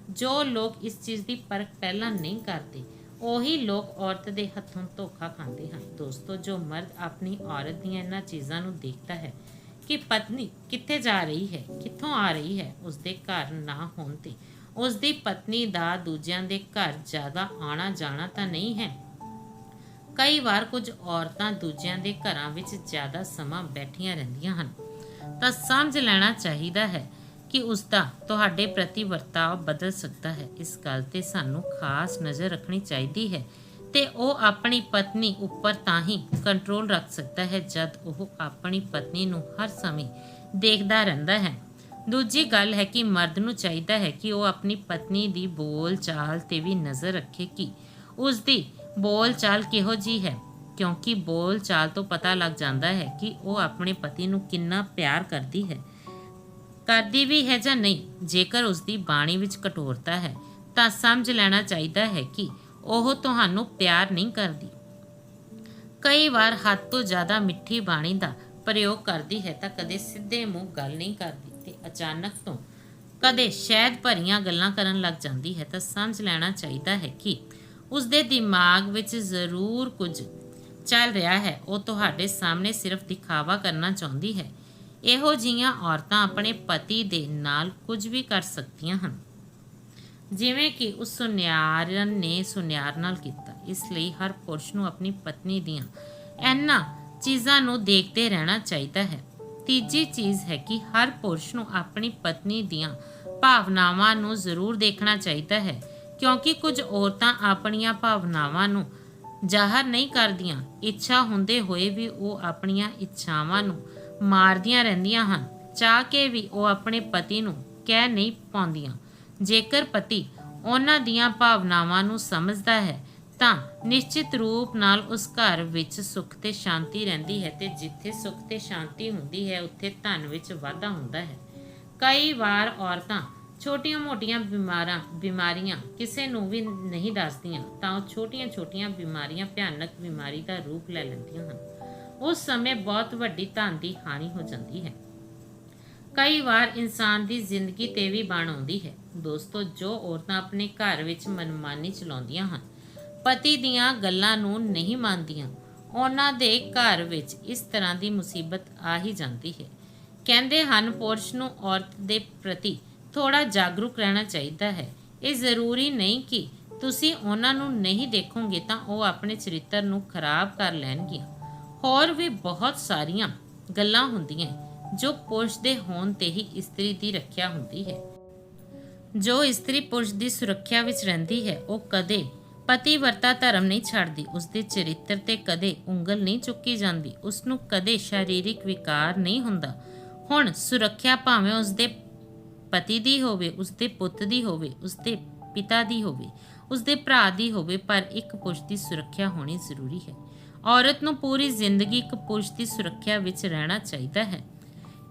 ਜੋ ਲੋਕ ਇਸ ਚੀਜ਼ ਦੀ ਪਰਖ ਪਹਿਲਾਂ ਨਹੀਂ ਕਰਦੇ, ਉਹੀ ਲੋਕ ਔਰਤ ਦੇ ਹੱਥੋਂ ਧੋਖਾ ਖਾਂਦੇ ਹਨ। ਦੋਸਤੋ, ਜੋ ਮਰਦ ਆਪਣੀ ਔਰਤ ਦੀਆਂ ਇਹਨਾਂ ਚੀਜ਼ਾਂ ਨੂੰ ਦੇਖਦਾ ਹੈ ਕਿ ਪਤਨੀ ਕਿੱਥੇ ਜਾ ਰਹੀ ਹੈ, ਕਿੱਥੋਂ ਆ ਰਹੀ ਹੈ ਉਸ ਦੇ ਘਰ ਨਾ ਹੋਣ ਤੇ। ਉਸ ਦੀ ਪਤਨੀ ਦਾ ਦੂਜਿਆਂ ਦੇ ਘਰ ਜ਼ਿਆਦਾ ਆਣਾ ਜਾਣਾ ਤਾਂ ਨਹੀਂ ਹੈ। ਕਈ ਵਾਰ ਕੁਝ ਔਰਤਾਂ ਦੂਜਿਆਂ ਦੇ ਘਰਾਂ ਵਿੱਚ ਜ਼ਿਆਦਾ ਸਮਾਂ ਬੈਠੀਆਂ ਰਹਿੰਦੀਆਂ ਹਨ। ਤਾਂ ਸਮਝ ਲੈਣਾ ਚਾਹੀਦਾ ਹੈ ਕਿ ਉਸ ਦਾ ਤੁਹਾਡੇ ਪ੍ਰਤੀ ਵਰਤਾਅ ਬਦਲ ਸਕਦਾ ਹੈ। ਇਸ ਗੱਲ ਤੇ ਸਾਨੂੰ ਖਾਸ ਨਜ਼ਰ ਰੱਖਣੀ ਚਾਹੀਦੀ ਹੈ ਤੇ ਉਹ ਆਪਣੀ ਪਤਨੀ ਉੱਪਰ ਤਾਂ ਹੀ ਕੰਟਰੋਲ ਰੱਖ ਸਕਦਾ ਹੈ ਜਦ ਉਹ ਆਪਣੀ ਪਤਨੀ ਨੂੰ ਹਰ ਸਮੇਂ ਦੇਖਦਾ ਰਹਿੰਦਾ ਹੈ। ਦੂਜੀ ਗੱਲ ਹੈ ਕਿ ਮਰਦ ਨੂੰ ਚਾਹੀਦਾ ਹੈ ਕਿ ਉਹ ਆਪਣੀ ਪਤਨੀ ਦੀ ਬੋਲ ਚਾਲ ਤੇ ਵੀ ਨਜ਼ਰ ਰੱਖੇ ਕਿ ਉਸ ਦੀ ਬੋਲ ਚਾਲ ਕਿਹੋ ਜੀ ਹੈ, ਕਿਉਂਕਿ ਬੋਲ ਚਾਲ ਤੋਂ ਪਤਾ ਲੱਗ ਜਾਂਦਾ ਹੈ ਕਿ ਉਹ ਆਪਣੇ ਪਤੀ ਨੂੰ ਕਿੰਨਾ ਪਿਆਰ ਕਰਦੀ ਹੈ। ਕਰਦੀ ਵੀ ਹੈ ਜਾਂ ਨਹੀਂ, ਜੇਕਰ ਉਸ ਦੀ ਬਾਣੀ ਵਿੱਚ ਕਠੋਰਤਾ ਹੈ, ਤਾਂ ਸਮਝ ਲੈਣਾ ਚਾਹੀਦਾ ਹੈ ਕਿ ਉਹ ਤੁਹਾਨੂੰ ਪਿਆਰ ਨਹੀਂ ਕਰਦੀ। ਕਈ ਵਾਰ ਹੱਦ ਤੋਂ ਜ਼ਿਆਦਾ ਮਿੱਠੀ ਬਾਣੀ ਦਾ ਪ੍ਰਯੋਗ ਕਰਦੀ ਹੈ ਤਾਂ ਕਦੇ ਸਿੱਧੇ ਮੂੰਹ ਗੱਲ ਨਹੀਂ ਕਰਦੀ ਤੇ ਅਚਾਨਕ ਤੋਂ ਕਦੇ ਸ਼ਾਇਦ ਭਰੀਆਂ ਗੱਲਾਂ ਕਰਨ ਲੱਗ ਜਾਂਦੀ ਹੈ ਤਾਂ ਸਮਝ ਲੈਣਾ ਚਾਹੀਦਾ ਹੈ ਕਿ ਉਸ ਦੇ ਦਿਮਾਗ ਵਿੱਚ ਜ਼ਰੂਰ ਕੁਝ ਚੱਲ ਰਿਹਾ ਹੈ। ਉਹ ਤੁਹਾਡੇ ਸਾਹਮਣੇ ਸਿਰਫ ਦਿਖਾਵਾ ਕਰਨਾ ਚਾਹੁੰਦੀ ਹੈ। ਇਹੋ ਜਿਹੀਆਂ ਔਰਤਾਂ ਆਪਣੇ ਪਤੀ ਦੇ ਨਾਲ ਕੁਝ ਵੀ ਕਰ ਸਕਦੀਆਂ ਹਨ। ਜਿਵੇਂ ਕਿ ਉਸ ਸੁਨਿਆਰਨ ਨੇ ਸੁਨਿਆਰ ਨਾਲ ਕੀਤਾ। ਇਸ ਲਈ ਹਰ ਪੁਰਸ਼ ਨੂੰ ਆਪਣੀ ਪਤਨੀ ਦੀਆਂ ਇਹਨਾਂ ਚੀਜ਼ਾਂ ਨੂੰ ਦੇਖਦੇ ਰਹਿਣਾ ਚਾਹੀਦਾ ਹੈ। ਤੀਜੀ ਚੀਜ਼ ਹੈ ਕਿ ਹਰ ਪੁਰਸ਼ ਨੂੰ ਆਪਣੀ ਪਤਨੀ ਦੀਆਂ ਭਾਵਨਾਵਾਂ ਨੂੰ ਜ਼ਰੂਰ ਦੇਖਣਾ ਚਾਹੀਦਾ ਹੈ, ਕਿਉਂਕਿ ਕੁਝ ਔਰਤਾਂ ਆਪਣੀਆਂ ਭਾਵਨਾਵਾਂ ਨੂੰ ਜ਼ਾਹਰ ਨਹੀਂ ਕਰਦੀਆਂ। ਇੱਛਾ ਹੁੰਦੇ ਹੋਏ ਵੀ ਉਹ ਆਪਣੀਆਂ ਇੱਛਾਵਾਂ ਨੂੰ ਮਾਰਦੀਆਂ ਰਹਿੰਦੀਆਂ ਹਨ, ਚਾਹ ਕੇ ਵੀ ਉਹ ਆਪਣੇ ਪਤੀ ਨੂੰ ਕਹਿ ਨਹੀਂ ਪਾਉਂਦੀਆਂ। ਜੇਕਰ ਪਤੀ ਉਹਨਾਂ ਦੀਆਂ ਭਾਵਨਾਵਾਂ ਨੂੰ ਸਮਝਦਾ ਹੈ, ਤਾਂ ਨਿਸ਼ਚਿਤ ਰੂਪ ਨਾਲ ਉਸ ਘਰ ਵਿੱਚ ਸੁੱਖ ਤੇ ਸ਼ਾਂਤੀ ਰਹਿੰਦੀ ਹੈ ਤੇ ਜਿੱਥੇ ਸੁੱਖ ਤੇ ਸ਼ਾਂਤੀ ਹੁੰਦੀ ਹੈ, ਉੱਥੇ ਧਨ ਵਿੱਚ ਵਾਧਾ ਹੁੰਦਾ ਹੈ। ਕਈ ਵਾਰ ਔਰਤਾਂ ਛੋਟੀਆਂ-ਮੋਟੀਆਂ ਬਿਮਾਰਾਂ, ਬਿਮਾਰੀਆਂ ਕਿਸੇ ਨੂੰ ਵੀ ਨਹੀਂ ਦੱਸਦੀਆਂ, ਤਾਂ ਉਹ ਛੋਟੀਆਂ-ਛੋਟੀਆਂ ਬਿਮਾਰੀਆਂ ਭਿਆਨਕ ਬਿਮਾਰੀ ਦਾ ਰੂਪ ਲੈ ਲੈਂਦੀਆਂ ਹਨ। ਉਸ ਸਮੇਂ ਬਹੁਤ ਵੱਡੀ ਧਨ ਦੀ ਹਾਨੀ ਹੋ ਜਾਂਦੀ ਹੈ। ਕਈ ਵਾਰ ਇਨਸਾਨ ਦੀ ਜ਼ਿੰਦਗੀ ਤੇ ਵੀ ਬਣ ਆਉਂਦੀ ਹੈ। ਦੋਸਤੋ, ਜੋ ਔਰਤਾਂ ਆਪਣੇ ਘਰ ਵਿੱਚ ਮਨਮਾਨੀ ਚਲਾਉਂਦੀਆਂ ਹਨ, ਪਤੀ ਦੀਆਂ ਗੱਲਾਂ ਨੂੰ ਨਹੀਂ ਮੰਨਦੀਆਂ, ਉਹਨਾਂ ਦੇ ਘਰ ਵਿੱਚ ਇਸ ਤਰ੍ਹਾਂ ਦੀ ਮੁਸੀਬਤ ਆ ਹੀ ਜਾਂਦੀ ਹੈ। ਕਹਿੰਦੇ ਹਨ, ਪੁਰਸ਼ ਨੂੰ ਔਰਤ ਦੇ ਪ੍ਰਤੀ ਥੋੜਾ ਜਾਗਰੂਕ ਰਹਿਣਾ ਚਾਹੀਦਾ ਹੈ। ਇਹ ਜ਼ਰੂਰੀ ਨਹੀਂ ਕਿ ਤੁਸੀਂ ਉਹਨਾਂ ਨੂੰ ਨਹੀਂ ਦੇਖੋਗੇ ਤਾਂ ਉਹ ਆਪਣੇ ਚਰਿੱਤਰ ਨੂੰ ਖਰਾਬ ਕਰ ਲੈਣਗੀਆਂ। ਹੋਰ ਵੀ ਬਹੁਤ ਸਾਰੀਆਂ ਗੱਲਾਂ ਹੁੰਦੀਆਂ ਜੋ ਪੁਰਸ਼ ਦੇ ਹੋਣ ਤੇ ਹੀ ਇਸਤਰੀ ਦੀ ਰੱਖਿਆ ਹੁੰਦੀ ਹੈ। ਜੋ ਇਸਤਰੀ ਪੁਰਸ਼ ਦੀ ਸੁਰੱਖਿਆ ਵਿੱਚ ਰਹਿੰਦੀ ਹੈ, ਉਹ ਕਦੇ ਪਤੀਵਰਤਾ ਧਰਮ ਨਹੀਂ ਛੱਡਦੀ ਉਸ ਦੇ ਚਰਿੱਤਰ ਤੇ ਕਦੇ ਉਂਗਲ ਨਹੀਂ ਚੁੱਕੀ ਜਾਂਦੀ ਉਸ ਨੂੰ ਕਦੇ ਸਰੀਰਿਕ ਵਿਕਾਰ ਨਹੀਂ ਹੁੰਦਾ। ਹੁਣ ਸੁਰੱਖਿਆ ਭਾਵੇਂ ਉਸ ਦੇ ਪਤੀ ਦੀ ਹੋਵੇ ਉਸ ਦੇ ਪੁੱਤ ਦੀ ਹੋਵੇ ਉਸ ਦੇ ਪਿਤਾ ਦੀ ਹੋਵੇ ਉਸ ਦੇ ਭਰਾ ਦੀ ਹੋਵੇ, ਪਰ ਇੱਕ ਪੁਰਸ਼ ਦੀ ਸੁਰੱਖਿਆ ਹੋਣੀ ਜ਼ਰੂਰੀ ਹੈ। ਔਰਤ ਨੂੰ ਪੂਰੀ ਜ਼ਿੰਦਗੀ ਇੱਕ ਪੁਰਸ਼ ਦੀ ਸੁਰੱਖਿਆ ਵਿੱਚ ਰਹਿਣਾ ਚਾਹੀਦਾ ਹੈ।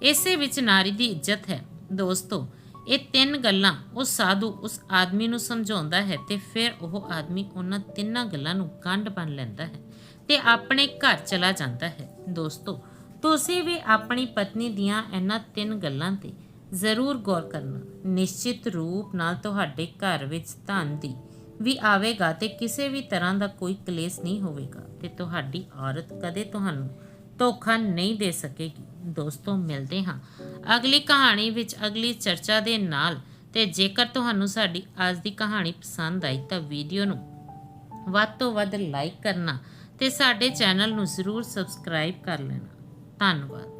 ਇਸੇ ਵਿੱਚ ਨਾਰੀ ਦੀ ਇੱਜ਼ਤ ਹੈ। ਦੋਸਤੋ, ਇਹ ਤਿੰਨ ਗੱਲਾਂ ਉਹ ਸਾਧੂ ਉਸ ਆਦਮੀ ਨੂੰ ਸਮਝਾਉਂਦਾ ਹੈ ਤੇ ਫਿਰ ਉਹ ਆਦਮੀ ਉਹਨਾਂ ਤਿੰਨਾਂ ਗੱਲਾਂ ਨੂੰ ਗੰਢ ਬਣ ਲੈਂਦਾ ਹੈ ਤੇ ਆਪਣੇ ਘਰ ਚਲਾ ਜਾਂਦਾ ਹੈ। ਦੋਸਤੋ, ਤੁਸੀਂ ਵੀ ਆਪਣੀ ਪਤਨੀ ਦੀਆਂ ਇਹਨਾਂ ਤਿੰਨ ਗੱਲਾਂ ਤੇ ਜ਼ਰੂਰ ਗੌਰ ਕਰਨਾ। ਨਿਸ਼ਚਿਤ ਰੂਪ ਨਾਲ ਤੁਹਾਡੇ ਘਰ ਵਿੱਚ ਧਨ ਦੀ ਵੀ ਆਵੇਗਾ ਤੇ ਕਿਸੇ ਵੀ ਤਰ੍ਹਾਂ ਦਾ ਕੋਈ ਕਲੇਸ਼ ਨਹੀਂ ਹੋਵੇਗਾ ਤੇ ਤੁਹਾਡੀ ਔਰਤ ਕਦੇ ਤੁਹਾਨੂੰ ਧੋਖਾ ਨਹੀਂ ਦੇ ਸਕੇਗੀ। ਦੋਸਤੋ, ਮਿਲਦੇ ਹਾਂ। ਅਗਲੀ ਕਹਾਣੀ ਵਿੱਚ ਅਗਲੀ ਚਰਚਾ ਦੇ ਨਾਲ ਤੇ ਜੇਕਰ ਤੁਹਾਨੂੰ ਸਾਡੀ ਅੱਜ ਦੀ ਕਹਾਣੀ ਪਸੰਦ ਆਈ ਤਾਂ ਵੀਡੀਓ ਨੂੰ ਵੱਧ ਤੋਂ ਵੱਧ ਲਾਈਕ ਕਰਨਾ ਤੇ ਸਾਡੇ ਚੈਨਲ ਨੂੰ ਜ਼ਰੂਰ ਸਬਸਕ੍ਰਾਈਬ ਕਰ ਲੈਣਾ। ਧੰਨਵਾਦ।